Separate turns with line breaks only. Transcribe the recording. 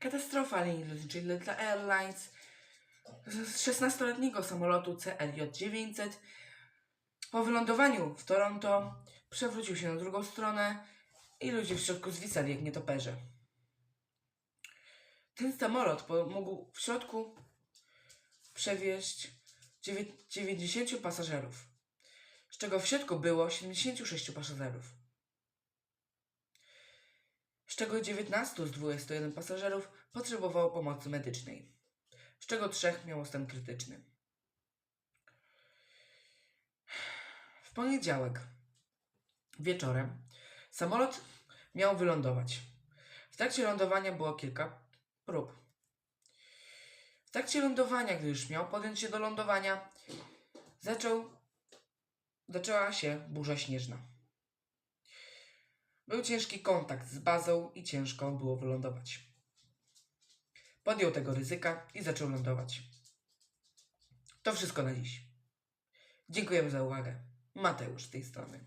Katastrofa linii lotniczej Delta Airlines z 16-letniego samolotu CLJ-900 po wylądowaniu w Toronto przewrócił się na drugą stronę i ludzie w środku zwisali jak nietoperze. Ten samolot mógł w środku przewieźć dziewię- 90 pasażerów, z czego w środku było 76 pasażerów, czego 19 z 21 pasażerów potrzebowało pomocy medycznej, z czego trzech miało stan krytyczny. W poniedziałek wieczorem samolot miał wylądować. W trakcie lądowania było kilka prób. W trakcie lądowania, gdy już miał podjąć się do lądowania, zaczął, zaczęła się burza śnieżna. Był ciężki kontakt z bazą i ciężko było wylądować. Podjął tego ryzyka i zaczął lądować. To wszystko na dziś. Dziękujemy za uwagę. Mateusz z tej strony.